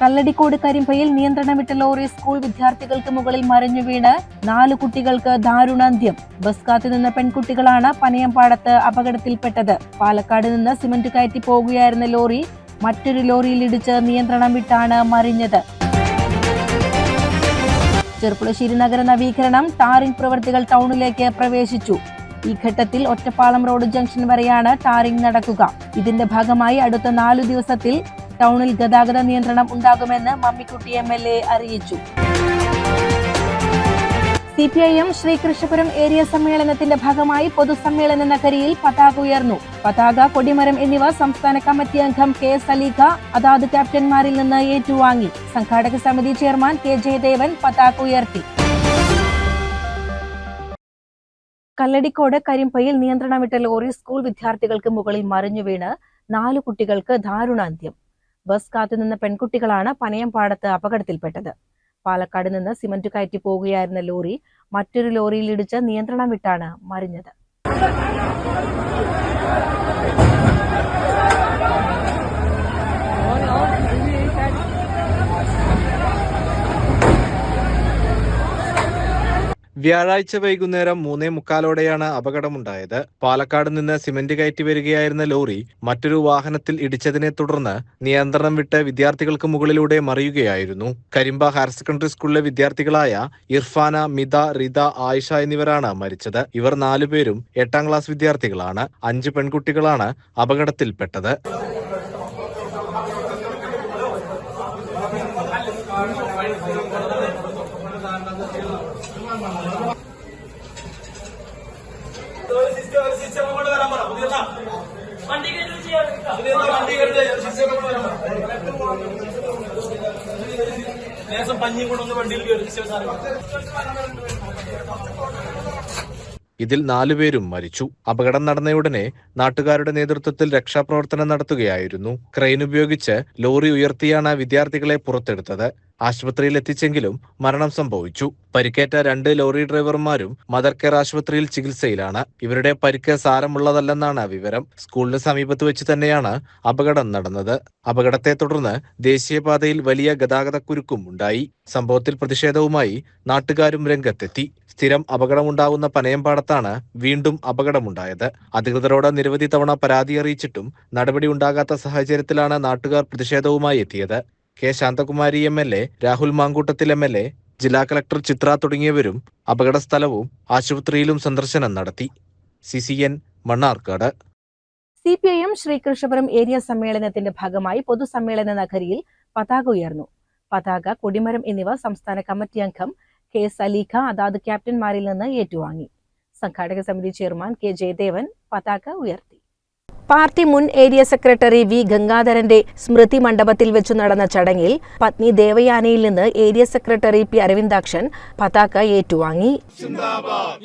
കല്ലടിക്കോട് കരിമ്പയിൽ നിയന്ത്രണം വിട്ട lorry school വിദ്യാർത്ഥികൾക്ക് മുകളിൽ മറിഞ്ഞു വീണ് നാല് കുട്ടികൾക്ക് ദാരുണാന്ത്യം. ബസ് കാത്തു നിന്ന പെൺകുട്ടികളാണ് പനയമ്പാടത്ത് അപകടത്തിൽപ്പെട്ടത്. പാലക്കാട് നിന്ന് സിമന്റ് കയറ്റി പോകുകയായിരുന്ന ലോറി മറ്റൊരു ലോറിയിൽ ഇടിച്ച് നിയന്ത്രണം വിട്ടാണ് മറിഞ്ഞത്. ചെറുപ്പുളശ്ശേരി നഗര നവീകരണം ടാറിംഗ് പ്രവൃത്തികൾ ടൗണിലേക്ക് പ്രവേശിച്ചു. ഈ ഘട്ടത്തിൽ ഒറ്റപ്പാലം റോഡ് ജംഗ്ഷൻ വരെയാണ് ടാറിംഗ് നടക്കുക. ഇതിന്റെ ഭാഗമായി അടുത്ത നാലു ദിവസത്തിൽ ടൗണിൽ ഗതാഗത നിയന്ത്രണം ഉണ്ടാകുമെന്ന് മമ്മിക്കുട്ടി എം എൽ എ അറിയിച്ചു. C P I M Sreekrishnapuram area സമ്മേളനത്തിന്റെ ഭാഗമായി പൊതുസമ്മേളന നഗരിയിൽ പതാക ഉയർന്നു. പതാക കൊടിമരം എന്നിവ സംസ്ഥാന കമ്മിറ്റി അംഗം കെ സലീഖ അതാത് ക്യാപ്റ്റന്മാരിൽ നിന്ന് ഏറ്റുവാങ്ങി. സംഘാടക സമിതി ചെയർമാൻ കെ ജയദേവൻ പതാക ഉയർത്തി. കല്ലടിക്കോട് കരിമ്പയിൽ നിയന്ത്രണം വിട്ട ലോറി സ്കൂൾ വിദ്യാർത്ഥികൾക്ക് മുകളിൽ മറിഞ്ഞു വീണ് നാലു കുട്ടികൾക്ക് ദാരുണാന്ത്യം. ബസ് കാത്തുനിന്ന പെൺകുട്ടികളാണ് പനയംപാടത്ത് അപകടത്തിൽപ്പെട്ടത്. പാലക്കാട് നിന്ന് സിമന്റ് കയറ്റി പോകുകയായിരുന്ന ലോറി മറ്റൊരു ലോറിയിൽ ഇടിച്ച് നിയന്ത്രണം വിട്ടാണ് മറിഞ്ഞത്. വ്യാഴാഴ്ച വൈകുന്നേരം മൂന്നേ മുക്കാലോടെയാണ് അപകടമുണ്ടായത്. പാലക്കാട് നിന്ന് സിമന്റ് കയറ്റി വരികയായിരുന്ന ലോറി മറ്റൊരു വാഹനത്തിൽ ഇടിച്ചതിനെ തുടർന്ന് നിയന്ത്രണം വിട്ട് വിദ്യാർത്ഥികൾക്ക് മുകളിലൂടെ മറിയുകയായിരുന്നു. കരിമ്പ ഹയർ സെക്കൻഡറി സ്കൂളിലെ വിദ്യാർത്ഥികളായ ഇർഫാന മിത റിത ആയിഷ എന്നിവരാണ് മരിച്ചത്. ഇവർ നാലുപേരും എട്ടാം ക്ലാസ് വിദ്യാർത്ഥികളാണ്. അഞ്ച് പെൺകുട്ടികളാണ് അപകടത്തിൽപ്പെട്ടത്. ഇതിൽ നാലുപേരും മരിച്ചു. അപകടം നടന്നയുടനെ നാട്ടുകാരുടെ നേതൃത്വത്തിൽ രക്ഷാപ്രവർത്തനം നടത്തുകയായിരുന്നു. ക്രെയിൻ ഉപയോഗിച്ച് ലോറി ഉയർത്തിയാണ് വിദ്യാർത്ഥികളെ പുറത്തെടുത്തത്. ആശുപത്രിയിൽ എത്തിച്ചെങ്കിലും മരണം സംഭവിച്ചു. പരിക്കേറ്റ രണ്ട് ലോറി ഡ്രൈവർമാരും മദർ കെയർ ആശുപത്രിയിൽ ചികിത്സയിലാണ്. ഇവരുടെ പരിക്ക് സാരമുള്ളതല്ലെന്നാണ് വിവരം. സ്കൂളിന് സമീപത്ത് വെച്ച് തന്നെയാണ് അപകടം നടന്നത്. അപകടത്തെ തുടർന്ന് ദേശീയപാതയിൽ വലിയ ഗതാഗത കുരുക്കും ഉണ്ടായി. സംഭവത്തിൽ പ്രതിഷേധവുമായി നാട്ടുകാരും രംഗത്തെത്തി. സ്ഥിരം അപകടമുണ്ടാകുന്ന പനയമ്പാടത്താണ് വീണ്ടും അപകടമുണ്ടായത്. അധികൃതരോട് നിരവധി തവണ പരാതി അറിയിച്ചിട്ടും നടപടി ഉണ്ടാകാത്ത സാഹചര്യത്തിലാണ് നാട്ടുകാർ പ്രതിഷേധവുമായി എത്തിയത്. K Shanthakumari M L A Rahul Mamkootathil M L A ജില്ലാ കളക്ടർ ചിത്ര തുടങ്ങിയവരും അപകട സ്ഥലവും ആശുപത്രിയിലും സന്ദർശനം നടത്തി. C C N Mannarkkad. C P I M Sreekrishnapuram area സമ്മേളനത്തിന്റെ ഭാഗമായി പൊതുസമ്മേളന നഗരിയിൽ പതാക ഉയർന്നു. പതാക കൊടിമരം എന്നിവ സംസ്ഥാന കമ്മിറ്റി അംഗം കെ എസ് അലീഖ അതാത് ക്യാപ്റ്റന്മാരിൽ നിന്ന് ഏറ്റുവാങ്ങി. സംഘാടക സമിതി ചെയർമാൻ കെ ജയദേവൻ പതാക ഉയർത്തി. പാർട്ടി മുൻ ഏരിയ സെക്രട്ടറി വി. ഗംഗാധരന്റെ സ്മൃതി മണ്ഡപത്തിൽ വെച്ചു നടന്ന ചടങ്ങിൽ പത്നി ദേവയാനയിൽ നിന്ന് ഏരിയ സെക്രട്ടറി പി. അരവിന്ദാക്ഷൻ പതാക ഏറ്റുവാങ്ങി.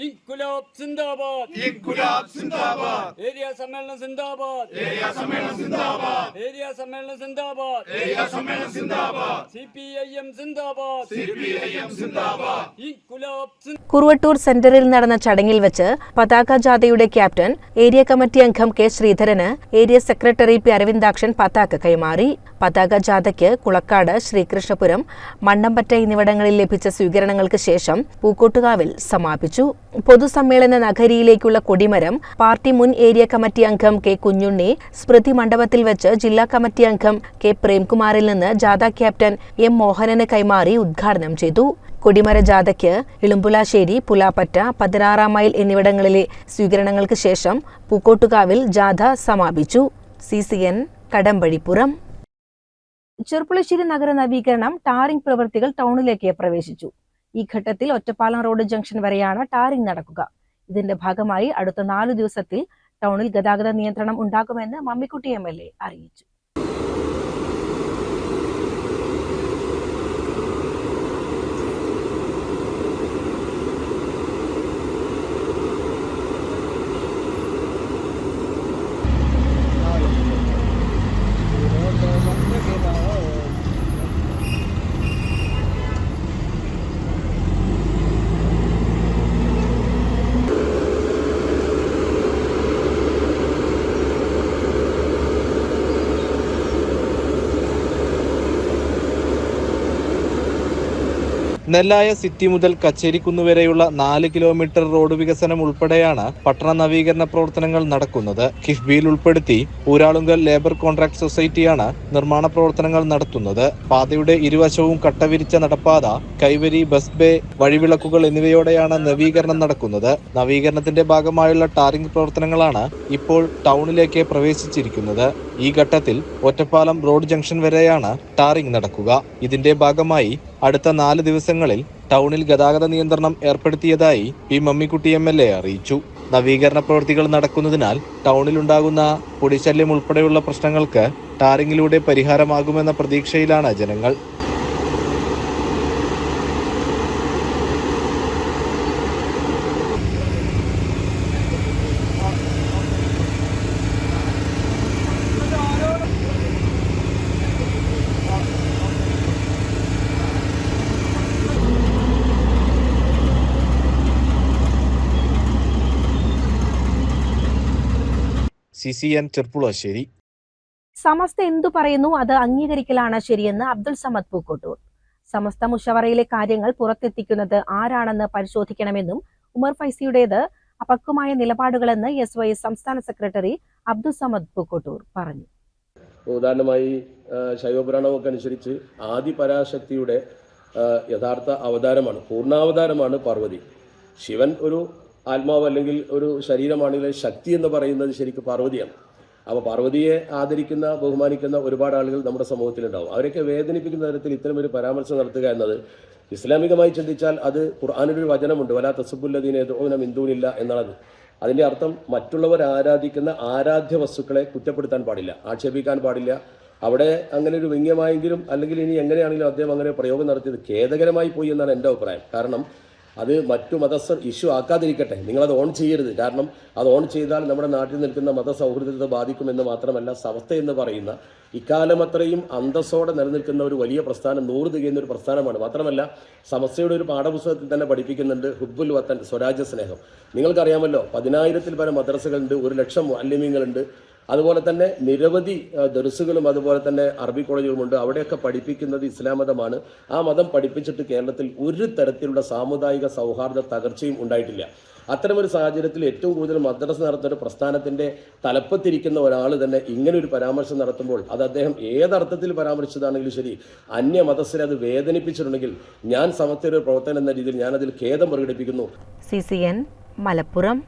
ഇൻകുലാബ് സിന്ദാബാദ്. ഇൻകുലാബ് സിന്ദാബാദ്. ഏരിയ സിന്ദാബാദ്. ഏരിയ സമ്മേളനം സിന്ദാബാദ്. ഏരിയ സമ്മേളനം സിന്ദാബാദ്. ഏരിയ സമ്മേളനം സിന്ദാബാദ്. സിപിഐഎം സിന്ദാബാദ്. സിപിഐഎം സിന്ദാബാദ്. ഇൻകുലാബ് കുറുവട്ടൂർ സെന്ററിൽ നടന്ന ചടങ്ങിൽ വെച്ച് പതാക ജാഥയുടെ ക്യാപ്റ്റൻ ഏരിയ കമ്മിറ്റി അംഗം കെ. ശ്രീധരന് ഏരിയ സെക്രട്ടറി പി അരവിന്ദാക്ഷൻ പതാക കൈമാറി. പതാക ജാഥയ്ക്ക് കുളക്കാട് ശ്രീകൃഷ്ണപുരം മണ്ണമ്പറ്റ എന്നിവിടങ്ങളിൽ ലഭിച്ച സ്വീകരണങ്ങൾക്ക് ശേഷം പൂക്കോട്ടുകാവിൽ സമാപിച്ചു. പൊതുസമ്മേളന നഗരിയിലേക്കുള്ള കൊടിമരം പാർട്ടി മുൻ ഏരിയ കമ്മിറ്റി അംഗം കെ കുഞ്ഞുണ്ണി സ്മൃതി മണ്ഡപത്തിൽ വെച്ച് ജില്ലാ കമ്മിറ്റി അംഗം കെ പ്രേംകുമാറിൽ നിന്ന് ജാഥ ക്യാപ്റ്റൻ എം മോഹനന് കൈമാറി ഉദ്ഘാടനം ചെയ്തു. കൊടിമര ജാഥയ്ക്ക് ഇളുമ്പുലാശ്ശേരി പുലാപ്പറ്റ പതിനാറാം മൈൽ എന്നിവിടങ്ങളിലെ സ്വീകരണങ്ങൾക്ക് ശേഷം പൂക്കോട്ടുകാവിൽ ജാഥ സമാപിച്ചു. C C N Kadampazhipuram Cherpulassery നഗര നവീകരണം ടാറിംഗ് പ്രവൃത്തികൾ ടൗണിലേക്ക് പ്രവേശിച്ചു. ഈ ഘട്ടത്തിൽ ഒറ്റപ്പാലം റോഡ് ജംഗ്ഷൻ വരെയാണ് ടാറിംഗ് നടക്കുക. ഇതിന്റെ ഭാഗമായി അടുത്ത നാലു ദിവസത്തിൽ ടൗണിൽ ഗതാഗത നിയന്ത്രണം ഉണ്ടാകുമെന്ന് മമ്മിക്കുട്ടി എം അറിയിച്ചു. നെല്ലായ സിറ്റി മുതൽ കച്ചേരിക്കുന്ന് വരെയുള്ള നാല് കിലോമീറ്റർ റോഡ് വികസനം ഉൾപ്പെടെയാണ് പട്ടണ നവീകരണ പ്രവർത്തനങ്ങൾ നടക്കുന്നത്. കിഫ്ബിയിൽ ഉൾപ്പെടുത്തി ഊരാളുങ്കൽ ലേബർ കോൺട്രാക്ട് സൊസൈറ്റിയാണ് നിർമ്മാണ പ്രവർത്തനങ്ങൾ നടത്തുന്നത്. പാതയുടെ ഇരുവശവും കട്ടവിരിച്ച നടപ്പാത കൈവരി ബസ് ബേ വഴിവിളക്കുകൾ എന്നിവയോടെയാണ് നവീകരണം നടക്കുന്നത്. നവീകരണത്തിന്റെ ഭാഗമായുള്ള ടാറിംഗ് പ്രവർത്തനങ്ങളാണ് ഇപ്പോൾ ടൗണിലേക്ക് പ്രവേശിച്ചിരിക്കുന്നത്. ഈ ഘട്ടത്തിൽ ഒറ്റപ്പാലം റോഡ് ജംഗ്ഷൻ വരെയാണ് ടാറിംഗ് നടക്കുക. ഇതിന്റെ ഭാഗമായി അടുത്ത നാല് ദിവസങ്ങളിൽ ടൗണിൽ ഗതാഗത നിയന്ത്രണം ഏർപ്പെടുത്തിയതായി P Mammikutty M L A അറിയിച്ചു. നവീകരണ പ്രവൃത്തികൾ നടക്കുന്നതിനാൽ ടൗണിലുണ്ടാകുന്ന പൊടിശല്യം ഉൾപ്പെടെയുള്ള പ്രശ്നങ്ങൾക്ക് ടാറിങ്ങിലൂടെ പരിഹാരമാകുമെന്ന പ്രതീക്ഷയിലാണ് ജനങ്ങൾ. സി എൻ ചെർപ്പുളശ്ശേരി സമസ്ത എന്തു പറയുന്നു? അത് അംഗീകരിക്കലാണ് ശരിയെന്ന് അബ്ദുൽ സമദ് പൂക്കോട്ടൂർ. സമസ്ത മുഷവറയിലെ കാര്യങ്ങൾ പുറത്തെത്തിക്കുന്നത് ആരാണെന്ന് പരിശോധിക്കണമെന്നും ഉമർ ഫൈസിയുടേത് അപക്വമായ നിലപാടുകളെന്ന് എസ് വൈ എസ് സംസ്ഥാന സെക്രട്ടറി അബ്ദുൾ സമദ് പൂക്കോട്ടൂർ പറഞ്ഞു. ഉദാഹരണമായി ശൈവപുരാണമൊക്കെ അനുസരിച്ച് ആദി പരാശക്തിയുടെ യഥാർത്ഥ അവതാരമാണ് പൂർണാവതാരമാണ് പാർവതി. ശിവൻ ഒരു ആത്മാവ് അല്ലെങ്കിൽ ഒരു ശരീരമാണെങ്കിൽ ശക്തി എന്ന് പറയുന്നത് ശരിക്കും പാർവതിയാണ്. അപ്പോൾ പാർവതിയെ ആദരിക്കുന്ന ബഹുമാനിക്കുന്ന ഒരുപാട് ആളുകൾ നമ്മുടെ സമൂഹത്തിലുണ്ടാവും. അവരൊക്കെ വേദനിപ്പിക്കുന്ന തരത്തിൽ ഇത്തരം ഒരു പരാമർശം നടത്തുക എന്നത് ഇസ്ലാമികമായി ചിന്തിച്ചാൽ അത് ഖുർആാനൊരു വചനമുണ്ട്. വലാ തസുബുല്ലദീനെ ഓനം മിന്തൂനില്ല എന്നുള്ളത് അതിന്റെ അർത്ഥം മറ്റുള്ളവർ ആരാധിക്കുന്ന ആരാധ്യ വസ്തുക്കളെ കുറ്റപ്പെടുത്താൻ പാടില്ല ആക്ഷേപിക്കാൻ പാടില്ല. അവിടെ അങ്ങനെ ഒരു വ്യംഗ്യമായെങ്കിലും അല്ലെങ്കിൽ ഇനി എങ്ങനെയാണെങ്കിലും അദ്ദേഹം അങ്ങനെ പ്രയോഗം നടത്തിയത് ഖേദകരമായി പോയി എന്നാണ് എന്റെ അഭിപ്രായം. കാരണം അത് മറ്റു മതസ്ഥർ ഇഷ്യൂ ആക്കാതിരിക്കട്ടെ. നിങ്ങളത് ഓൺ ചെയ്യരുത്. കാരണം അത് ഓൺ ചെയ്താൽ നമ്മുടെ നാട്ടിൽ നിൽക്കുന്ന മതസൗഹൃദത്തെ ബാധിക്കുമെന്ന് മാത്രമല്ല സമസ്ത എന്ന് പറയുന്ന ഇക്കാലം അത്രയും അന്തസ്സോടെ നിലനിൽക്കുന്ന ഒരു വലിയ പ്രസ്ഥാനം നൂറ് തികയുന്ന ഒരു പ്രസ്ഥാനമാണ്. മാത്രമല്ല സമസ്തയുടെ ഒരു പാഠപുസ്തകത്തിൽ തന്നെ പഠിപ്പിക്കുന്നുണ്ട് ഹുബുൽ വത്തൻ സ്വരാജ്യ സ്നേഹം. നിങ്ങൾക്കറിയാമല്ലോ പതിനായിരത്തിൽ പരം മദ്രസകളുണ്ട് ഒരു ലക്ഷം അല്യമ്യങ്ങളുണ്ട് അതുപോലെ തന്നെ നിരവധി ദർസുകളും അതുപോലെ തന്നെ അറബി കോളേജുകളുമുണ്ട്. അവിടെയൊക്കെ പഠിപ്പിക്കുന്നത് ഇസ്ലാം മതമാണ്. ആ മതം പഠിപ്പിച്ചിട്ട് കേരളത്തിൽ ഒരു തരത്തിലുള്ള സാമുദായിക സൗഹാർദ്ദ തകർച്ചയും ഉണ്ടായിട്ടില്ല. അത്തരമൊരു സാഹചര്യത്തിൽ ഏറ്റവും കൂടുതൽ മദ്രസ നടത്തുന്ന ഒരു പ്രസ്ഥാനത്തിന്റെ തലപ്പത്തിരിക്കുന്ന ഒരാൾ തന്നെ ഇങ്ങനെ ഒരു പരാമർശം നടത്തുമ്പോൾ അത് അദ്ദേഹം ഏതർത്ഥത്തിൽ പരാമർശിച്ചതാണെങ്കിലും ശരി അന്യ മതസ്ഥരെ അത് വേദനിപ്പിച്ചിട്ടുണ്ടെങ്കിൽ ഞാൻ സമത്വ ഒരു പ്രവർത്തനം എന്ന രീതിയിൽ ഞാൻ അതിൽ ഖേദം പ്രകടിപ്പിക്കുന്നു. C C N Malappuram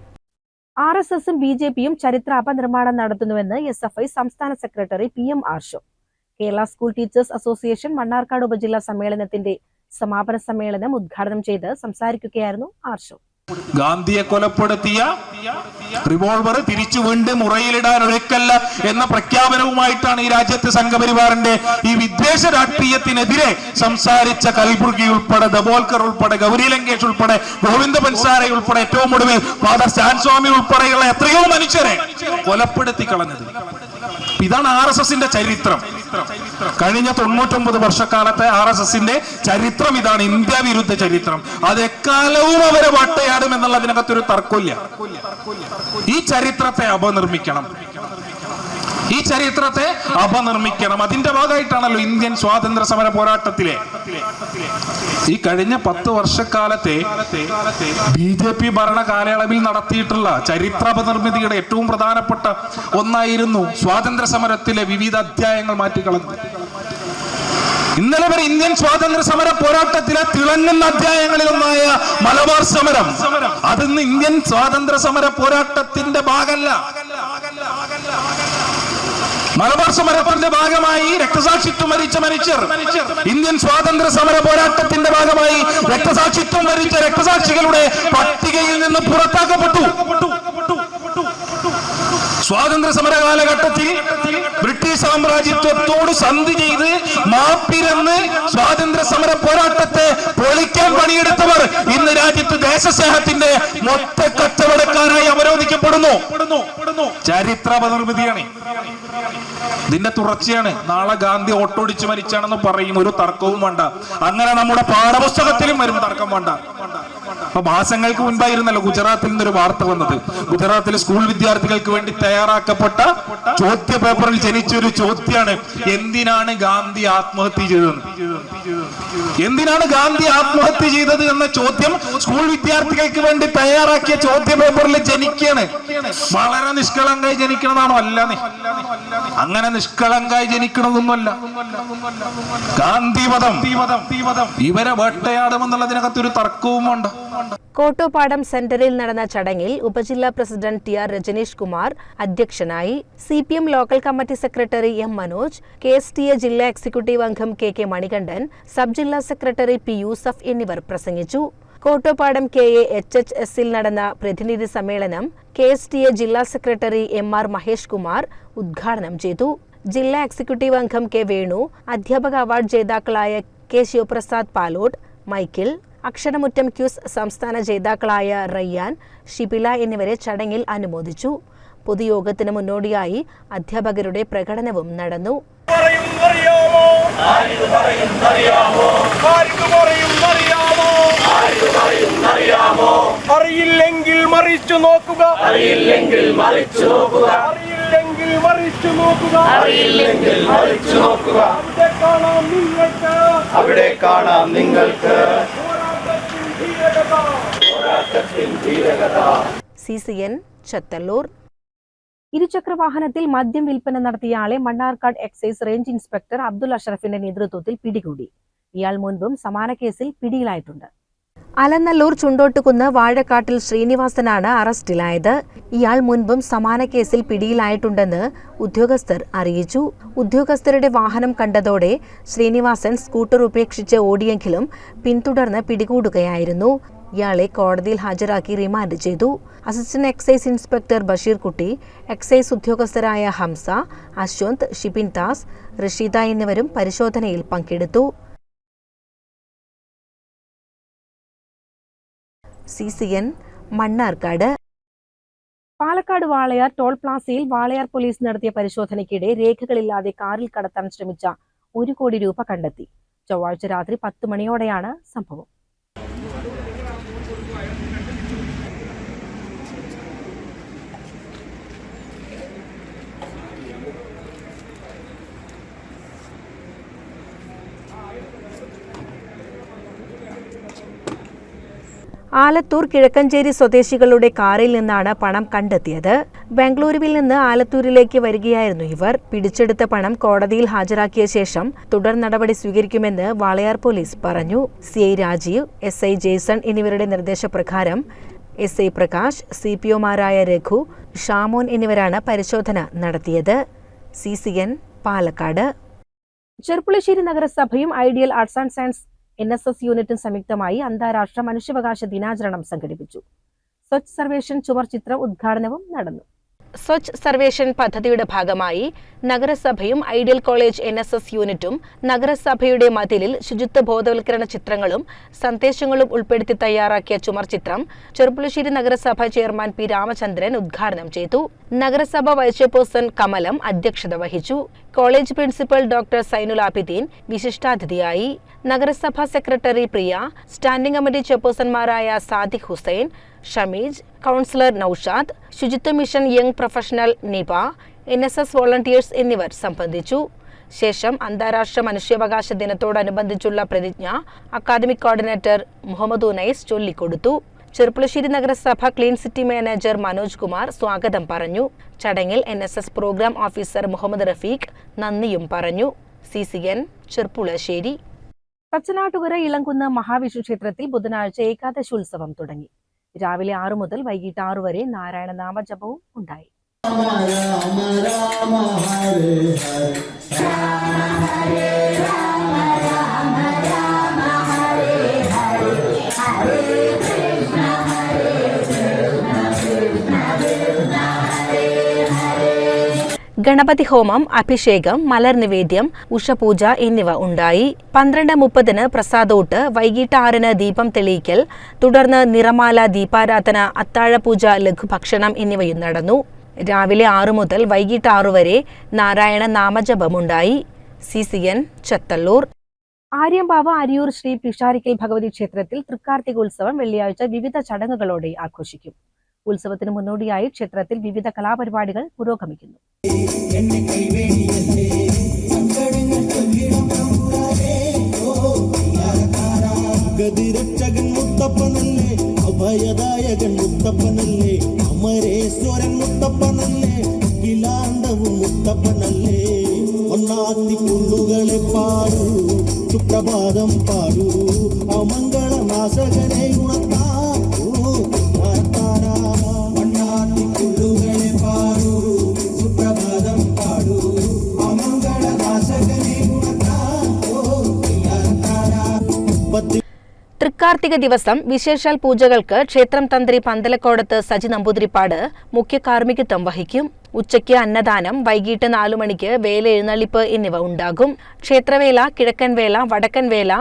R S എസും ബി ജെ പിയും ചരിത്ര അപനിർമ്മാണം നടത്തുന്നുവെന്ന് എസ് എഫ് ഐ സംസ്ഥാന secretary P M Arshu. Kerala school teachers association Mannarkkad ഉപജില്ലാ സമ്മേളനത്തിന്റെ സമാപന സമ്മേളനം ഉദ്ഘാടനം ചെയ്ത് സംസാരിക്കുകയായിരുന്നു ആർഷോ. ഗാന്ധിയെ കൊലപ്പെടുത്തിയ റിവോൾവർ തിരിച്ചു വീണ്ടും മുറയിലിടാൻ ഒഴുക്കല്ല എന്ന പ്രഖ്യാപനവുമായിട്ടാണ് ഈ രാജ്യത്തെ സംഘപരിവാറിന്റെ ഈ വിദ്വേഷ രാഷ്ട്രീയത്തിനെതിരെ സംസാരിച്ച കൽബുർഗി ഉൾപ്പെടെ ദബോൽക്കർ ഉൾപ്പെടെ ഗൗരി ലങ്കേഷ് ഉൾപ്പെടെ ഗോവിന്ദ പൻസാരെ ഉൾപ്പെടെ ഏറ്റവും ഒടുവിൽ ഫാദർ സ്റ്റാൻ സ്വാമി ഉൾപ്പെടെയുള്ള എത്രയോ മനുഷ്യരെ കൊലപ്പെടുത്തി കളഞ്ഞത്. ഇതാണ് ആർ എസ് എസിന്റെ ചരിത്രം. കഴിഞ്ഞ തൊണ്ണൂറ്റൊമ്പത് വർഷക്കാലത്തെ ആർ എസ് എസിന്റെ ചരിത്രം ഇതാണ് ഇന്ത്യ വിരുദ്ധ ചരിത്രം. അത് എക്കാലവും അവരെ വട്ടയാടും എന്നുള്ളതിനകത്തൊരു തർക്കമില്ല. ഈ ചരിത്രത്തെ അപനിർമ്മിക്കണം. ഈ ചരിത്രത്തെ അപനിർമ്മിക്കണം. അതിന്റെ ഭാഗമായിട്ടാണല്ലോ ഇന്ത്യൻ സ്വാതന്ത്ര്യ സമര പോരാട്ടത്തിലെ. ഈ കഴിഞ്ഞ പത്ത് വർഷക്കാലത്തെ ബി ജെ പി ഭരണ കാലയളവിൽ നടത്തിയിട്ടുള്ള ചരിത്രാപനിർമ്മിതിയുടെ ഏറ്റവും പ്രധാനപ്പെട്ട ഒന്നായിരുന്നു സ്വാതന്ത്ര്യ സമരത്തിലെ വിവിധ അധ്യായങ്ങൾ മാറ്റിക്കളഞ്ഞത്. ഇന്നലെ വരെ ഇന്ത്യൻ സ്വാതന്ത്ര്യ സമര പോരാട്ടത്തിലെ തിളങ്ങുന്ന അധ്യായങ്ങളിൽ ഒന്നായ മലബാർ സമരം അതിന്ന് ഇന്ത്യൻ സ്വാതന്ത്ര്യ സമര പോരാട്ടത്തിന്റെ ഭാഗമല്ല. മലബാർ സമരത്തിന്റെ ഭാഗമായി രക്തസാക്ഷിത്വം വരിച്ച മനുഷ്യർ. ഇന്ത്യൻ സ്വാതന്ത്ര്യ സമര പോരാട്ടത്തിന്റെ ഭാഗമായി രക്തസാക്ഷിത്വം വരിച്ച രക്തസാക്ഷികളുടെ പട്ടികയിൽ നിന്ന് പുറത്താക്കപ്പെട്ടു. സ്വാതന്ത്ര്യ സമര കാലഘട്ടത്തിൽ ബ്രിട്ടീഷ് സാമ്രാജ്യത്വത്തോട് സന്ധി ചെയ്ത് മാപ്പിരന്ന് സ്വാതന്ത്ര്യ സമര പോരാട്ടത്തെ പൊളിക്കാൻ പണിയെടുത്തവർ ഇന്ന് രാജ്യത്ത് ദേശസ്നേഹത്തിന്റെ മൊത്ത കച്ചവടക്കാരായി അവരോധിക്കപ്പെടുന്നു. ചരിത്ര നിർമ്മിതിയാണ് ഇതിന്റെ തുടർച്ചയാണ്. നാളെ ഗാന്ധി ഓട്ടോടിച്ച് മരിച്ചാണെന്ന് പറയും. ഒരു തർക്കവും വേണ്ട. അങ്ങനെ നമ്മുടെ പാഠപുസ്തകത്തിലും വരും തർക്കം വേണ്ട. അപ്പൊ മാസങ്ങൾക്ക് മുൻപായിരുന്നല്ലോ ഗുജറാത്തിൽ നിന്നൊരു വാർത്ത വന്നത്. ഗുജറാത്തിലെ സ്കൂൾ വിദ്യാർത്ഥികൾക്ക് വേണ്ടി തയ്യാറാക്കപ്പെട്ട ചോദ്യ പേപ്പറിൽ ജനിച്ച ഒരു ചോദ്യമാണ് എന്തിനാണ് ഗാന്ധി ആത്മഹത്യ ചെയ്തത് എന്തിനാണ് ഗാന്ധി ആത്മഹത്യ ചെയ്തത് എന്ന ചോദ്യം സ്കൂൾ വിദ്യാർത്ഥികൾക്ക് വേണ്ടി തയ്യാറാക്കിയ ചോദ്യ പേപ്പറിൽ ജനിക്കാണ്. വളരെ നിഷ്കളങ്കായി ജനിക്കണതാണോ അല്ലാന്നേ? അങ്ങനെ നിഷ്കളങ്കായി ജനിക്കണതൊന്നുമല്ല. ഗാന്ധിവധം. ഇവരെ വേട്ടയാടുമെന്നുള്ളതിനകത്തൊരു തർക്കവും ഉണ്ട് കോട്ടോപ്പാടം സെന്ററിൽ നടന്ന ചടങ്ങിൽ ഉപജില്ലാ president T R Rajaneesh Kumar അധ്യക്ഷനായി C P M local committee secretary M Manoj K S T A ജില്ലാ എക്സിക്യൂട്ടീവ് അംഗം കെ കെ മണികണ്ഠൻ സബ് ജില്ലാ സെക്രട്ടറി പി യൂസഫ് എന്നിവർ പ്രസംഗിച്ചു. Kottopadam K A H H എസിൽ നടന്ന പ്രതിനിധി സമ്മേളനം കെ എസ് ടി എ ജില്ലാ secretary M R Mahesh Kumar ഉദ്ഘാടനം ചെയ്തു. ജില്ലാ എക്സിക്യൂട്ടീവ് അംഗം കെ വേണു അധ്യാപക അവാർഡ് ജേതാക്കളായ K Sivaprasad Palode Michael Aksharamuttam quiz സംസ്ഥാന ജേതാക്കളായ റയ്യാൻ ഷിബില എന്നിവരെ ചടങ്ങിൽ അനുമോദിച്ചു. പൊതുയോഗത്തിന് മുന്നോടിയായി അധ്യാപകരുടെ പ്രകടനവും നടന്നു. പറയും അറിയാമോ ആർക്ക് പറയും അറിയാമോ അറിയില്ലെങ്കിൽ മറിച്ചു നോക്കുക. അറിയില്ലെങ്കിൽ മറിച്ചു നോക്കുക. അറിയില്ലെങ്കിൽ മറിച്ചു നോക്കുക. അറിയില്ലെങ്കിൽ മറിച്ചു നോക്കുക. അവിടെ കാണാം നിങ്ങൾക്ക്. അവിടെ കാണാം നിങ്ങൾക്ക്. C C N Chathallur. ഇരുചക്ര വാഹനത്തിൽ മദ്യം വിൽപ്പന നടത്തിയ ആളെ Mannarkkad excise range inspector Abdul അഷറഫിന്റെ നേതൃത്വത്തിൽ പിടികൂടി. ഇയാൾ മുൻപും സമാന കേസിൽ പിടിയിലായിട്ടുണ്ട്. അലനല്ലൂർ ചുണ്ടോട്ടുകുന്ന് വാഴക്കാട്ടിൽ ശ്രീനിവാസനാണ് അറസ്റ്റിലായത്. ഇയാൾ മുൻപും സമാന കേസിൽ പിടിയിലായിട്ടുണ്ടെന്ന് ഉദ്യോഗസ്ഥർ അറിയിച്ചു. ഉദ്യോഗസ്ഥരുടെ വാഹനം കണ്ടതോടെ ശ്രീനിവാസൻ സ്കൂട്ടർ ഉപേക്ഷിച്ച് ഓടിയെങ്കിലും പിന്തുടർന്ന് പിടികൂടുകയായിരുന്നു. ഇയാളെ കോടതിയിൽ ഹാജരാക്കി റിമാൻഡ് ചെയ്തു. Assistant excise inspector Basheer Kutty excise ഉദ്യോഗസ്ഥരായ Hamsa Ashwanth Shibin Das Rasheeda എന്നിവരും പരിശോധനയിൽ പങ്കെടുത്തു. C C N Mannarkkad. Palakkad Walayar toll പ്ലാസയിൽ Walayar police നടത്തിയ പരിശോധനയ്ക്കിടെ രേഖകളില്ലാതെ കാറിൽ കടത്താൻ ശ്രമിച്ച ഒരു കോടി രൂപ കണ്ടെത്തി. ചൊവ്വാഴ്ച രാത്രി പത്ത് മണിയോടെയാണ് സംഭവം. ആലത്തൂർ കിഴക്കഞ്ചേരി സ്വദേശികളുടെ കാറിൽ നിന്നാണ് പണം കണ്ടെത്തിയത്. ബംഗളൂരുവിൽ നിന്ന് ആലത്തൂരിലേക്ക് വരികയായിരുന്നു ഇവർ. പിടിച്ചെടുത്ത പണം കോടതിയിൽ ഹാജരാക്കിയ ശേഷം തുടർ നടപടി സ്വീകരിക്കുമെന്ന് വാളയാർ പോലീസ് പറഞ്ഞു. C I Rajeev S I Jason എന്നിവരുടെ നിർദ്ദേശപ്രകാരം S I Prakash C P ഒമാരായ Raghu Shamon എന്നിവരാണ് പരിശോധന നടത്തിയത്. C C N Palakkad. Cherpulassery നഗരസഭയും ideal arts and science N S S യൂണിറ്റും സംയുക്തമായി അന്താരാഷ്ട്ര മനുഷ്യാവകാശ ദിനാചരണം സംഘടിപ്പിച്ചു. സ്വച്ഛ് സർവേഷൻ ചുവർ ചിത്രം ഉദ്ഘാടനവും നടന്നു. സ്വച്ഛ് സർവേഷൻ പദ്ധതിയുടെ ഭാഗമായി നഗരസഭയും ideal college N S S യൂണിറ്റും നഗരസഭയുടെ മതിലിൽ ശുചിത്വ ബോധവൽക്കരണ ചിത്രങ്ങളും സന്ദേശങ്ങളും ഉൾപ്പെടുത്തി തയ്യാറാക്കിയ ചുമർ ചിത്രം ചെറുപ്പുളശ്ശേരി നഗരസഭ ചെയർമാൻ പി രാമചന്ദ്രൻ ഉദ്ഘാടനം ചെയ്തു. നഗരസഭ വൈസ് ചെയർപേഴ്സൺ കമലം അധ്യക്ഷത വഹിച്ചു. College principal doctor Zainul Abideen വിശിഷ്ടാതിഥിയായി. നഗരസഭാ സെക്രട്ടറി പ്രിയ സ്റ്റാൻഡിംഗ് കമ്മിറ്റി ചെയർപേഴ്സൺമാരായ സാദിഖ് ഹുസൈൻ ഷമീജ് കൗൺസിലർ നൌഷാദ് ശുചിത്വ mission young professional Nipa N S S volunteers എന്നിവർ സംബന്ധിച്ചു. ശേഷം അന്താരാഷ്ട്ര മനുഷ്യാവകാശ ദിനത്തോടനുബന്ധിച്ചുള്ള പ്രതിജ്ഞ അക്കാദമിക് കോർഡിനേറ്റർ മുഹമ്മദ് ഉനൈസ് ചൊല്ലിക്കൊടുത്തു. ചെറുപ്പുളശ്ശേരി നഗരസഭ clean city manager Manoj Kumar സ്വാഗതം പറഞ്ഞു. ചടങ്ങിൽ N S S programme officer Muhammad Rafeeq നന്ദിയും പറഞ്ഞു. C C N Cherpulassery Pachanattukara Elankunnu Mahavishnu ക്ഷേത്രത്തിൽ ബുധനാഴ്ച ഏകാദശി ഉത്സവം തുടങ്ങി. രാവിലെ ആറു മുതൽ വൈകിട്ട് ആറു വരെ നാരായണ നാമജപവും ഉണ്ടായി ഗണപതി ഹോമം അഭിഷേകം മലർ നിവേദ്യം ഉഷപൂജ എന്നിവ ഉണ്ടായി. പന്ത്രണ്ട് മുപ്പതിന് പ്രസാദോട്ട് വൈകിട്ട് ആറിന് ദീപം തെളിയിക്കൽ തുടർന്ന് നിറമാല ദീപാരാധന അത്താഴപൂജ ലഘുഭക്ഷണം എന്നിവയും നടന്നു. രാവിലെ ആറു മുതൽ വൈകിട്ട് ആറു വരെ Narayana നാമജപമുണ്ടായി. C C N Chathallur. Aryambavu Ariyoor Sree Pisharikkal Bhagavathi ക്ഷേത്രത്തിൽ തൃക്കാർത്തികോത്സവം വെള്ളിയാഴ്ച വിവിധ ചടങ്ങുകളോടെ ആഘോഷിക്കും. ഉത്സവത്തിന് മുന്നോടിയായി ക്ഷേത്രത്തിൽ വിവിധ കലാപരിപാടികൾ പുരോഗമിക്കുന്നു. പുള്ളുകളെ പാടൂ സുപ്രഭാതം പാടൂ അമംഗളനാശകനെ തൃക്കാർത്തിക ദിവസം വിശേഷാൽ പൂജകൾക്ക് ക്ഷേത്രം തന്ത്രി പന്തലക്കോടത്ത് സജി നമ്പൂതിരിപ്പാട് മുഖ്യ കാർമ്മികത്വം വഹിക്കും. ഉച്ചയ്ക്ക് അന്നദാനം വൈകിട്ട് നാലു മണിക്ക് വേല എഴുന്നള്ളിപ്പ് എന്നിവ ഉണ്ടാകും. ക്ഷേത്രവേല കിഴക്കൻ വേല വടക്കൻ വേല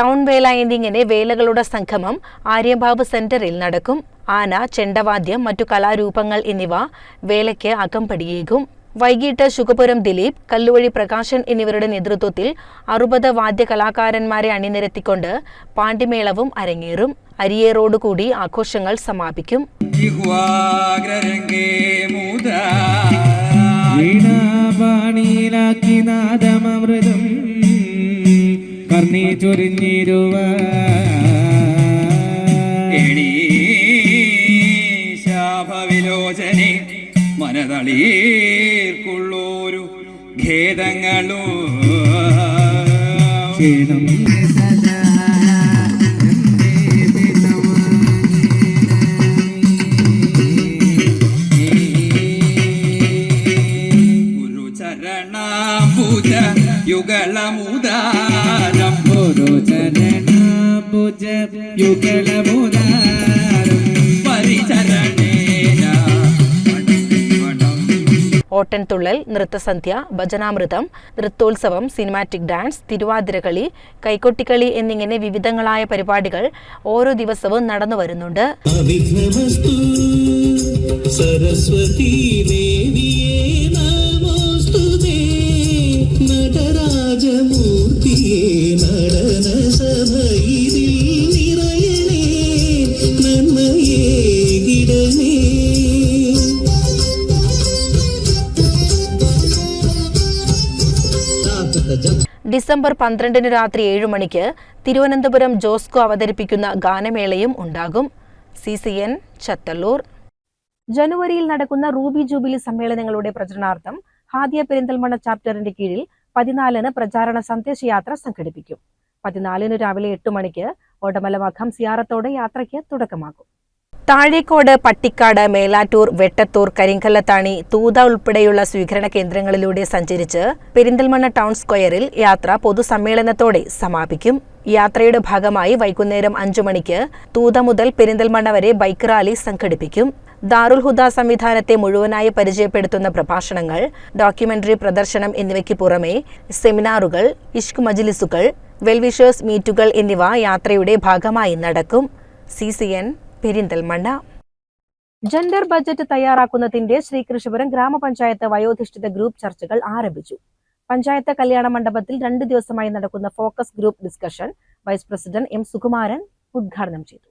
ടൗൺ വേല എന്നിങ്ങനെ വേലകളുടെ സംഗമം ആര്യബാബു സെന്ററിൽ നടക്കും. ആന ചെണ്ടവാദ്യം മറ്റു കലാരൂപങ്ങൾ എന്നിവ വേലയ്ക്ക് അകമ്പടിയേകും വൈകിട്ട് ശുഖപുരം ദിലീപ് കല്ലുവഴി പ്രകാശൻ എന്നിവരുടെ നേതൃത്വത്തിൽ അറുപത് വാദ്യ കലാകാരന്മാരെ അണിനിരത്തിക്കൊണ്ട് പാണ്ടിമേളവും അരങ്ങേറും. അരിയേറോടുകൂടി ആഘോഷങ്ങൾ സമാപിക്കും. ശാഭവിലോചനെ മനതളീർക്കുള്ളൂരു ഖേദങ്ങളോ ക്ഷീണം ഗുരുചരണാംബുജ യുഗളമുദാരം ഗുരുചരണാംബുജ യുഗളമുദാരം ഓട്ടൻതുള്ളൽ നൃത്തസന്ധ്യ ഭജനാമൃതം നൃത്തോത്സവം സിനിമാറ്റിക് ഡാൻസ് തിരുവാതിരകളി കൈക്കൊട്ടിക്കളി എന്നിങ്ങനെ വിവിധങ്ങളായ പരിപാടികൾ ഓരോ ദിവസവും നടന്നു വരുന്നുണ്ട് ഡിസംബർ പന്ത്രണ്ടിന് രാത്രി ഏഴു മണിക്ക് തിരുവനന്തപുരം ജോസ്കോ അവതരിപ്പിക്കുന്ന ഗാനമേളയും ഉണ്ടാകും. C C N Chathallur. ജനുവരിയിൽ നടക്കുന്ന റൂബി ജൂബിലി സമ്മേളനങ്ങളുടെ പ്രചരണാർത്ഥം ഹാദിയ പെരിന്തൽമണ്ണ ചാപ്റ്ററിന്റെ കീഴിൽ പതിനാലിന് പ്രചാരണ സന്ദേശയാത്ര സംഘടിപ്പിക്കും. പതിനാലിന് രാവിലെ എട്ട് മണിക്ക് ഓടമലവാഖം സിയാറത്തോടെ യാത്രയ്ക്ക് തുടക്കമാകും. താഴേക്കോട് പട്ടിക്കാട് മേലാറ്റൂർ വെട്ടത്തൂർ കരിങ്കല്ലത്താണി തൂത ഉൾപ്പെടെയുള്ള സ്വീകരണ കേന്ദ്രങ്ങളിലൂടെ സഞ്ചരിച്ച് പെരിന്തൽമണ്ണ ടൗൺ സ്ക്വയറിൽ യാത്ര പൊതുസമ്മേളനത്തോടെ സമാപിക്കും. യാത്രയുടെ ഭാഗമായി വൈകുന്നേരം അഞ്ചു മണിക്ക് തൂത മുതൽ പെരിന്തൽമണ്ണ വരെ ബൈക്ക് റാലി സംഘടിപ്പിക്കും. ദാറുൽ ഹുദ സംവിധാനത്തെ മുഴുവനായി പരിചയപ്പെടുത്തുന്ന പ്രഭാഷണങ്ങൾ ഡോക്യുമെന്ററി പ്രദർശനം എന്നിവയ്ക്ക് പുറമെ സെമിനാറുകൾ ഇഷ്ക് മജ്ലിസുകൾ വെൽവിഷേഴ്സ് മീറ്റുകൾ എന്നിവ യാത്രയുടെ ഭാഗമായി നടക്കും. C C N Perinthalmanna. Gender budget തയ്യാറാക്കുന്നതിന്റെ Sreekrishnapuram ഗ്രാമപഞ്ചായത്ത് വയോധിഷ്ഠിത ഗ്രൂപ്പ് ചർച്ചകൾ ആരംഭിച്ചു. പഞ്ചായത്ത് കല്യാണ മണ്ഡപത്തിൽ രണ്ട് ദിവസമായി നടക്കുന്ന focus group discussion vice president M Sukumaran ഉദ്ഘാടനം ചെയ്തു.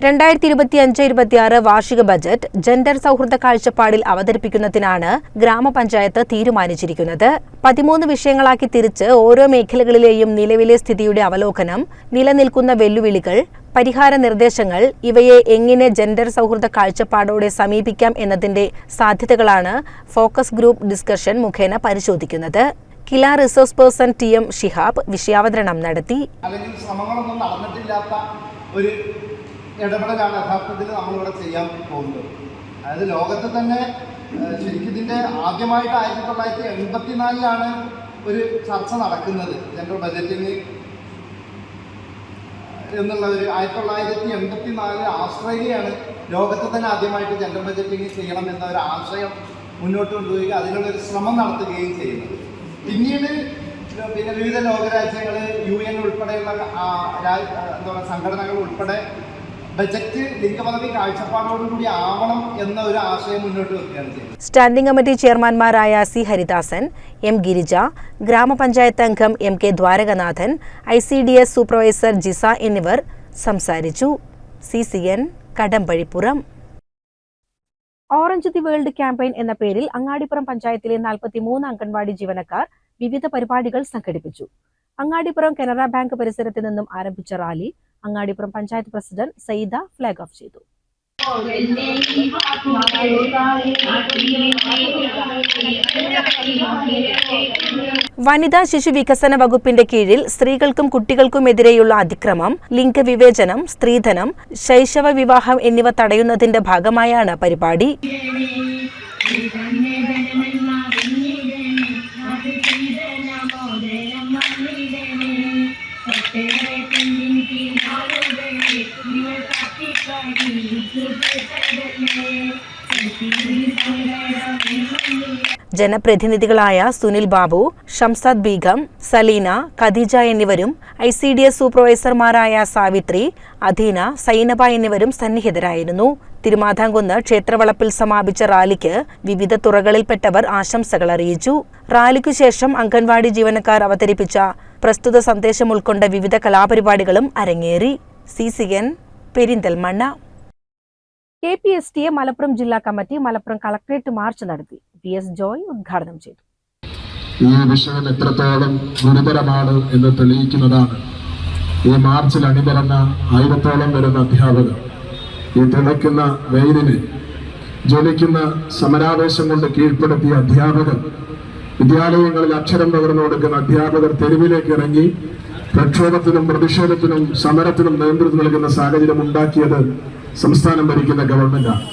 രണ്ടായിരത്തി ഇരുപത്തി ഇരുപത്തിയഞ്ച് ഇരുപത്തിയാറ് വാർഷിക ബജറ്റ് ജെൻഡർ സൗഹൃദ കാഴ്ചപ്പാടിൽ അവതരിപ്പിക്കുന്നതിനാണ് ഗ്രാമപഞ്ചായത്ത് തീരുമാനിച്ചിരിക്കുന്നത്. പതിമൂന്ന് വിഷയങ്ങളാക്കി തിരിച്ച് ഓരോ മേഖലകളിലെയും നിലവിലെ സ്ഥിതിയുടെ അവലോകനം നിലനിൽക്കുന്ന വെല്ലുവിളികൾ പരിഹാര നിർദ്ദേശങ്ങൾ ഇവയെ എങ്ങനെ ജെൻഡർ സൗഹൃദ കാഴ്ചപ്പാടോടെ സമീപിക്കാം എന്നതിന്റെ സാധ്യതകളാണ് ഫോക്കസ് ഗ്രൂപ്പ് ഡിസ്കഷൻ മുഖേന പരിശോധിക്കുന്നത്. KILA resource person T M Shihab വിഷയാവതരണം നടത്തി. നടന്നിട്ടില്ലാത്ത ഒരു ഇടപെടലാണ് യഥാർത്ഥത്തിൽ നമ്മളിവിടെ ചെയ്യാൻ പോകുന്നത്. അതായത് ലോകത്ത് തന്നെ ശരിക്കും ഇതിന്റെ ആദ്യമായിട്ട് ആയിരത്തി തൊള്ളായിരത്തി എൺപത്തിനാലിലാണ് ഒരു ചർച്ച നടക്കുന്നത് ജനറൽ ബജറ്റിന് എന്നുള്ള ഒരു ആയിരത്തി തൊള്ളായിരത്തി എൺപത്തി നാലിൽ ആസ്ട്രേലിയയാണ് ലോകത്ത് തന്നെ ആദ്യമായിട്ട് ജനറൽ ബജറ്റിംഗ് ചെയ്യണം എന്ന ഒരു ആശയം മുന്നോട്ട് കൊണ്ടുപോയി അതിനുള്ള ഒരു ശ്രമം നടത്തുകയും ചെയ്യുന്നത്. പിന്നീട് പിന്നെ വിവിധ ലോകരാജ്യങ്ങൾ യു എൻ ഉൾപ്പെടെയുള്ള എന്താ പറയുക സംഘടനകൾ ഉൾപ്പെടെ ബജറ്റ് ലിംഗപദവി കാഴ്ചപ്പാടോടുകൂടി ആവണം എന്ന ഒരു ആശയം മുന്നോട്ട് വെക്കുകയാണ് ചെയ്യുന്നത്. സ്റ്റാൻഡിംഗ് കമ്മിറ്റി ചെയർമാൻമാരായ സി ഹരിദാസൻ എം ഗിരിജ ഗ്രാമപഞ്ചായത്ത് അംഗം M K Dwarakanathan I C D S supervisor Jisa എന്നിവർ സംസാരിച്ചു. C C N Kadampazhipuram. Orange the world campaign എന്ന പേരിൽ അങ്ങാടിപ്പുറം പഞ്ചായത്തിലെ നാൽപ്പത്തിമൂന്ന് അംഗൻവാടി ജീവനക്കാർ വിവിധ പരിപാടികൾ സംഘടിപ്പിച്ചു. അങ്ങാടിപ്പുറം കനറ ബാങ്ക് പരിസരത്ത് നിന്നും ആരംഭിച്ച rally Angadippuram panchayat president Sayyida flag off ചെയ്തു. വനിതാ ശിശു വികസന വകുപ്പിന്റെ കീഴിൽ സ്ത്രീകൾക്കും കുട്ടികൾക്കും കുട്ടികൾക്കുമെതിരെയുള്ള അതിക്രമം ലിംഗവിവേചനം സ്ത്രീധനം ശൈശവ വിവാഹം എന്നിവ തടയുന്നതിന്റെ ഭാഗമായാണ് പരിപാടി. ജനപ്രതിനിധികളായ സുനിൽ ബാബു ഷംസാദ് ബീഗം സലീന ഖദീജ എന്നിവരും ഐ സി ഡി എസ് സൂപ്പർവൈസർമാരായ സാവിത്രി അധീന സൈനബ എന്നിവരും സന്നിഹിതരായിരുന്നു. തിരുമാതാംകുന്ന് ക്ഷേത്രവളപ്പിൽ സമാപിച്ച റാലിക്ക് വിവിധ തുറകളിൽപ്പെട്ടവർ ആശംസകൾ അറിയിച്ചു. റാലിക്കു ശേഷം അംഗൻവാടി ജീവനക്കാർ അവതരിപ്പിച്ച പ്രസ്തുത സന്ദേശം ഉൾക്കൊണ്ട വിവിധ കലാപരിപാടികളും അരങ്ങേറി. C C N Perinthalmanna. K P S T A Malappuram ജില്ലാ കമ്മിറ്റി മലപ്പുറം കളക്ടറേറ്റ് മാർച്ച് നടത്തി. പി എസ് ജോയ് ഉദ്ഘാടനം ചെയ്തു. ഈ വിഷയം എത്രത്തോളം ഗുരുതരമാണ് എന്ന് തെളിയിക്കുന്നതാണ് ഈ മാർച്ചിൽ അണിനിരന്ന ആയിരത്തോളം വരുന്ന അധ്യാപകർ. ഈ തെളിക്കുന്ന വെയിലിനെ ജ്വലിക്കുന്ന സമരാവേശം കൊണ്ട് കീഴ്പ്പെടുത്തിയ അധ്യാപകർ വിദ്യാലയങ്ങളിൽ അക്ഷരം പകർന്നു കൊടുക്കുന്ന അധ്യാപകർ തെരുവിലേക്ക് ഇറങ്ങി പ്രക്ഷോഭത്തിനും പ്രതിഷേധത്തിനും സമരത്തിനും നേതൃത്വം നൽകുന്ന സാഹചര്യം ഉണ്ടാക്കിയത് സംസ്ഥാനം ഭരിക്കുന്ന ഗവൺമെന്റാണ്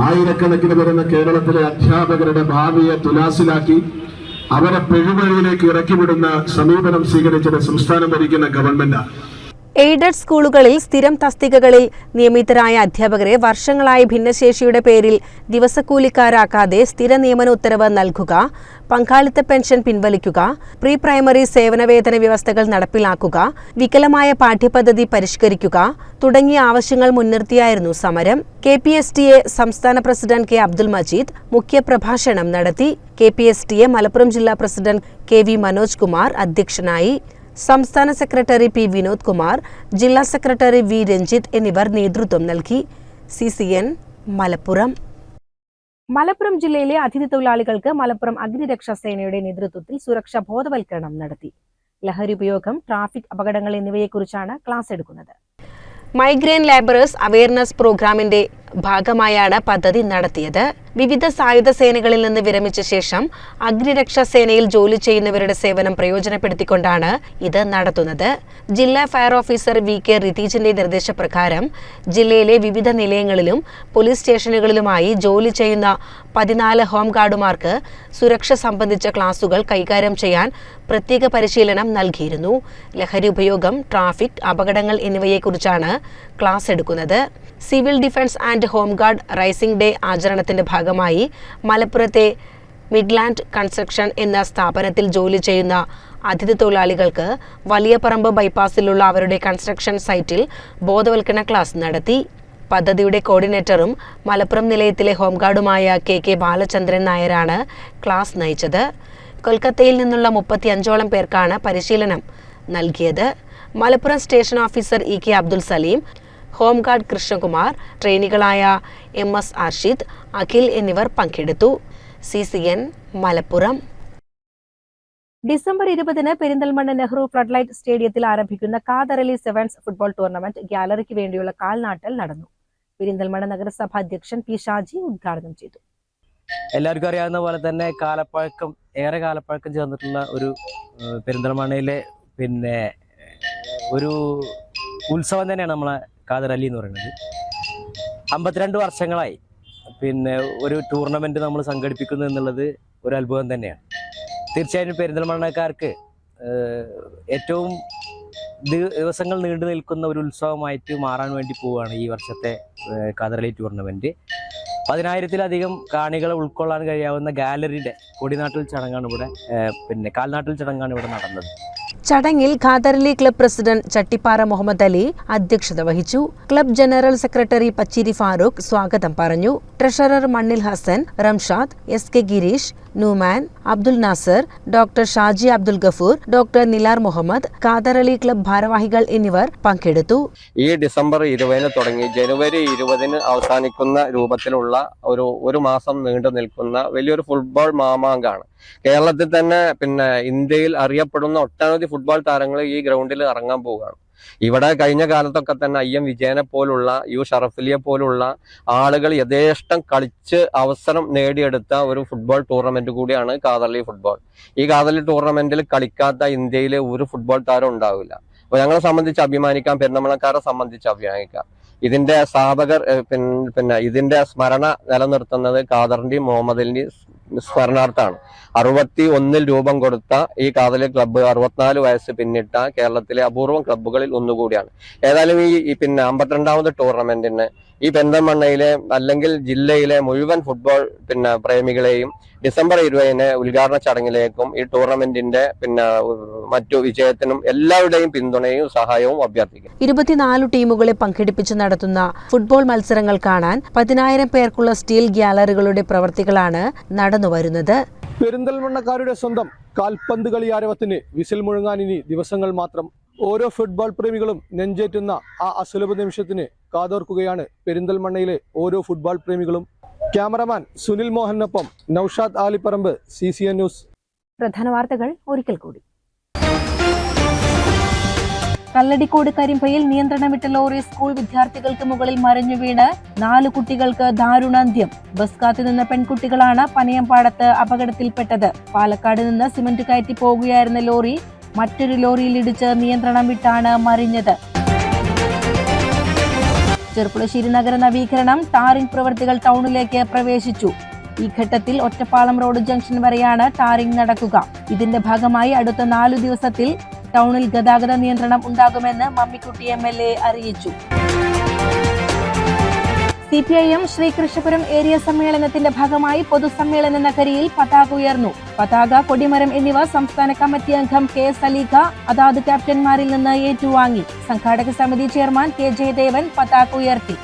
ആയിരക്കണക്കിന് വരുന്ന കേരളത്തിലെ അധ്യാപകരുടെ ഭാവിയെ തുലാസിലാക്കി അവരെ പെഴുവഴിയിലേക്ക് ഇറക്കിവിടുന്ന സമീപനം സ്വീകരിച്ചത് സംസ്ഥാനം ഭരിക്കുന്ന ഗവൺമെന്റാണ് എയ്ഡഡ് സ്കൂളുകളിൽ സ്ഥിരം തസ്തികകളിൽ നിയമിതരായ അധ്യാപകരെ വർഷങ്ങളായി ഭിന്നശേഷിയുടെ പേരിൽ ദിവസക്കൂലിക്കാരാക്കാതെ സ്ഥിര നിയമന ഉത്തരവ് നൽകുക പങ്കാളിത്ത പെൻഷൻ പിൻവലിക്കുക പ്രീ പ്രൈമറി സേവനവേതന വ്യവസ്ഥകൾ നടപ്പിലാക്കുക വികലമായ പാഠ്യപദ്ധതി പരിഷ്കരിക്കുക തുടങ്ങിയ ആവശ്യങ്ങൾ മുൻനിർത്തിയായിരുന്നു സമരം. K P S T A സംസ്ഥാന പ്രസിഡന്റ് കെ അബ്ദുൽ മജീദ് മുഖ്യപ്രഭാഷണം നടത്തി. K P S T A Malappuram ജില്ലാ president K V Manoj Kumar അധ്യക്ഷനായി. സംസ്ഥാന സെക്രട്ടറി പി വിനോദ് കുമാർ ജില്ലാ സെക്രട്ടറി വി രഞ്ജിത്ത് എന്നിവർ നേതൃത്വം നൽകി. C C N Malappuram. Malappuram ജില്ലയിലെ അതിഥി തൊഴിലാളികൾക്ക് മലപ്പുറം അഗ്നിരക്ഷാ സേനയുടെ നേതൃത്വത്തിൽ സുരക്ഷാ ബോധവൽക്കരണം നടത്തി. ലഹരി ഉപയോഗം ട്രാഫിക് അപകടങ്ങൾ എന്നിവയെക്കുറിച്ചാണ് ക്ലാസ് എടുക്കുന്നത്. മൈഗ്രെയിൻ ലേബറേഴ്സ് അവയർനെസ് പ്രോഗ്രാമിന്റെ ഭാഗമായാണ് പദ്ധതി നടത്തിയത്. വിവിധ സായുധ സേനകളിൽ നിന്ന് വിരമിച്ച ശേഷം അഗ്നിരക്ഷാ സേനയിൽ ജോലി ചെയ്യുന്നവരുടെ സേവനം പ്രയോജനപ്പെടുത്തിക്കൊണ്ടാണ് ഇത് നടത്തുന്നത്. ജില്ലാ ഫയർ ഓഫീസർ വി കെ റിതീജിന്റെ നിർദ്ദേശപ്രകാരം ജില്ലയിലെ വിവിധ നിലയങ്ങളിലും പോലീസ് സ്റ്റേഷനുകളിലുമായി ജോലി ചെയ്യുന്ന പതിനാല് ഹോംഗാർഡുമാർക്ക് സുരക്ഷ സംബന്ധിച്ച ക്ലാസുകൾ കൈകാര്യം ചെയ്യാൻ പ്രത്യേക പരിശീലനം നൽകിയിരുന്നു. ലഹരി ഉപയോഗം ട്രാഫിക് അപകടങ്ങൾ എന്നിവയെക്കുറിച്ചാണ് ക്ലാസ് എടുക്കുന്നത്. Civil defence and home guard raising day ആചരണത്തിന്റെ ഭാഗമായി മലപ്പുറത്തെ മിഡ്ലാൻഡ് കൺസ്ട്രക്ഷൻ എന്ന സ്ഥാപനത്തിൽ ജോലി ചെയ്യുന്ന അതിഥി തൊഴിലാളികൾക്ക് വലിയ പറമ്പ് ബൈപ്പാസിലുള്ള അവരുടെ കൺസ്ട്രക്ഷൻ സൈറ്റിൽ ബോധവൽക്കരണ ക്ലാസ് നടത്തി. പദ്ധതിയുടെ കോർഡിനേറ്ററും മലപ്പുറം നിലയത്തിലെ ഹോംഗാർഡുമായ കെ കെ ബാലചന്ദ്രൻ നായരാണ് ക്ലാസ് നയിച്ചത്. കൊൽക്കത്തയിൽ നിന്നുള്ള മുപ്പത്തിയഞ്ചോളം പേർക്കാണ് പരിശീലനം നൽകിയത്. Malappuram station officer E K Abdul Saleem home guard Krishnakumar ട്രെയിനികളായ M S Arshid Akhil എന്നിവർ പങ്കെടുത്തു. C C N Malappuram. December ഇരുപതിന് പെരിന്തൽമണ്ണ നെഹ്റു ഫ്ലഡ്ലൈറ്റ് സ്റ്റേഡിയത്തിൽ ആരംഭിക്കുന്ന കാതറലി സെവൻസ് ഫുട്ബോൾ ടൂർണമെന്റ് ഗ്യാലറിക്ക് വേണ്ടിയുള്ള കാൽനാട്ടൽ നടന്നു. പെരിന്തൽമണ്ണ നഗരസഭ അധ്യക്ഷൻ പി ഷാജി ഉദ്ഘാടനം ചെയ്തു. എല്ലാവർക്കും അറിയാവുന്ന പോലെ തന്നെ കാലപ്പഴക്കം ഏറെ കാലപ്പഴക്കം ചേർന്നിട്ടുള്ള ഒരു പെരിന്തൽമണ്ണയിലെ പിന്നെ ഒരു ഉത്സവം തന്നെയാണ് നമ്മളെ ഖാദർ അലി എന്ന് പറയുന്നത്. അമ്പത്തിരണ്ട് വർഷങ്ങളായി. പിന്നെ ഒരു ടൂർണമെന്റ് നമ്മൾ സംഘടിപ്പിക്കുന്നു എന്നുള്ളത് ഒരു അത്ഭുതം തന്നെയാണ്. തീർച്ചയായും പെരിന്തൽമണ്ണക്കാർക്ക് ഏറ്റവും ദിവസങ്ങൾ നീണ്ടു നിൽക്കുന്ന ഒരു ഉത്സവമായിട്ട് മാറാൻ വേണ്ടി പോവുകയാണ് ഈ വർഷത്തെ അലി ടൂർണമെന്റ് പതിനായിരത്തിലധികം കാണികളെ ഉൾക്കൊള്ളാൻ കഴിയാവുന്ന ഗാലറിയുടെ കൊടിനാട്ടിൽ ചടങ്ങാണ് ഇവിടെ പിന്നെ കാൽനാട്ടിൽ ചടങ്ങാണ് ഇവിടെ നടന്നത്. ചടങ്ങിൽ ഖാദർലി ക്ലബ് പ്രസിഡന്റ് ചട്ടിപ്പാറ മുഹമ്മദ് അലി അധ്യക്ഷത വഹിച്ചു. Club general secretary Pachiri Farooq സ്വാഗതം പറഞ്ഞു. Treasurer Mannil Hasan Ramshad S K Gireesh Nooman Abdul Nasar doctor Shaji Abdul Gafoor doctor Nilar Muhammad Khader Ali club ഭാരവാഹികൾ എന്നിവർ പങ്കെടുത്തു. ഈ ഡിസംബർ ഇരുപതിന് തുടങ്ങി ജനുവരി ഇരുപതിന് അവസാനിക്കുന്ന രൂപത്തിലുള്ള ഒരു ഒരു മാസം നീണ്ടു നിൽക്കുന്ന വലിയൊരു ഫുട്ബോൾ മാമാങ്കാണ്. കേരളത്തിൽ തന്നെ പിന്നെ ഇന്ത്യയിൽ അറിയപ്പെടുന്ന ഒട്ടനവധി ഫുട്ബോൾ താരങ്ങൾ ഈ ഗ്രൗണ്ടിൽ ഇറങ്ങാൻ പോവുകയാണ്. ഇവിടെ കഴിഞ്ഞ കാലത്തൊക്കെ തന്നെ ഐ എം വിജയനെ പോലുള്ള യു ഷറഫലിയെ പോലുള്ള ആളുകൾ യഥേഷ്ടം കളിച്ച് അവസരം നേടിയെടുത്ത ഒരു ഫുട്ബോൾ ടൂർണമെന്റ് കൂടിയാണ് കാതർലി ഫുട്ബോൾ ഈ കാതർലി ടൂർണമെന്റിൽ കളിക്കാത്ത ഇന്ത്യയിലെ ഒരു ഫുട്ബോൾ താരം ഉണ്ടാവില്ല. അപ്പൊ ഞങ്ങളെ സംബന്ധിച്ച് അഭിമാനിക്കാം പെരുന്നമണക്കാരെ സംബന്ധിച്ച് അഭിമാനിക്കാം. ഇതിന്റെ സ്ഥാപകർ പിന്നെ ഇതിന്റെ സ്മരണ നിലനിർത്തുന്നത് ഖാദറിന്റെയും മുഹമ്മദിന്റെയും സ്മരണാർത്ഥാണ് അറുപത്തി ഒന്നിൽ രൂപം കൊടുത്ത ഈ കാതലി ക്ലബ്ബ് അറുപത്തിനാല് വയസ്സ് പിന്നിട്ട കേരളത്തിലെ അപൂർവം ക്ലബ്ബുകളിൽ ഒന്നുകൂടിയാണ്. ഏതായാലും ഈ ഈ പിന്നെ അമ്പത്തിരണ്ടാമത് ടൂർണമെന്റിന് ഈ പെന്തമണ്ണയിലെ അല്ലെങ്കിൽ ജില്ലയിലെ മുഴുവൻ ഫുട്ബോൾ പിന്നെ പ്രേമികളെയും ഡിസംബർ ഇരുപതിന് ഉദ്ഘാടന ചടങ്ങിലേക്കും ഈ ടൂർണമെന്റിന്റെ പിന്നെ മറ്റു വിജയത്തിനും എല്ലാവരുടെയും പിന്തുണയും സഹായവും അഭ്യർത്ഥിക്കും ഇരുപത്തിനാല് ടീമുകളെ പങ്കെടുപ്പിച്ച് നടത്തുന്ന ഫുട്ബോൾ മത്സരങ്ങൾ കാണാൻ പതിനായിരം പേർക്കുള്ള സ്റ്റീൽ ഗ്യാലറികളുടെ പ്രവർത്തികളാണ് നടന്നുവരുന്നത്. പെരിന്തൽമണ്ണക്കാരുടെ സ്വന്തം കാൽപന്ത് കളി ആരവത്തിന് വിസിൽ മുഴങ്ങാൻ ഇനി ദിവസങ്ങൾ മാത്രം. ഓരോ ഫുട്ബോൾ പ്രേമികളും നെഞ്ചേറ്റുന്ന ആ അസുലഭ നിമിഷത്തിന് കാതോർക്കുകയാണ് പെരിന്തൽമണ്ണയിലെ ഓരോ ഫുട്ബോൾ പ്രേമികളും. Cameraman Sunil മോഹനൊപ്പം Noushad Alipparamba C C N news പ്രധാന വാർത്തകൾ ഒരിക്കൽ കൂടി. കല്ലടിക്കോട് കരിമ്പയിൽ നിയന്ത്രണം വിട്ട ലോറി സ്കൂൾ വിദ്യാർത്ഥികൾക്ക് മുകളിൽ മറിഞ്ഞു വീണ് നാല് കുട്ടികൾക്ക് ദാരുണാന്ത്യം. ബസ് കാത്തു നിന്ന പെൺകുട്ടികളാണ് പനയമ്പാടത്ത് അപകടത്തിൽപ്പെട്ടത്. പാലക്കാട് നിന്ന് സിമന്റ് കയറ്റി പോകുകയായിരുന്ന ലോറി മറ്റൊരു ലോറിയിൽ ഇടിച്ച് നിയന്ത്രണം വിട്ടാണ് മറിഞ്ഞത്. ചെറുപ്പുളശ്ശേരി നഗര നവീകരണം ടാറിംഗ് പ്രവൃത്തികൾ ടൗണിലേക്ക് പ്രവേശിച്ചു. ഈ ഘട്ടത്തിൽ ഒറ്റപ്പാലം റോഡ് ജംഗ്ഷൻ വരെയാണ് ടാറിംഗ് നടക്കുക. ഇതിന്റെ ഭാഗമായി അടുത്ത നാലു ദിവസത്തിൽ ടൗണിൽ ഗതാഗത നിയന്ത്രണം ഉണ്ടാകുമെന്ന് മമ്മിക്കുട്ടി എം എൽ എ അറിയിച്ചു. C P I M Sreekrishnapuram area സമ്മേളനത്തിന്റെ ഭാഗമായി പൊതുസമ്മേളന നഗരിയിൽ പതാക ഉയർന്നു. പതാക കൊടിമരം എന്നിവ സംസ്ഥാന കമ്മിറ്റി അംഗം കെ സലീഖ അതാത് ക്യാപ്റ്റന്മാരിൽ നിന്ന് ഏറ്റുവാങ്ങി. സംഘാടക സമിതി ചെയർമാൻ കെ ജയദേവൻ പതാക ഉയർത്തി.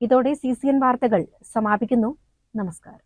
ഇതോടെ സി സി എൻ വാർത്തകൾ സമാപിക്കുന്നു. നമസ്കാരം.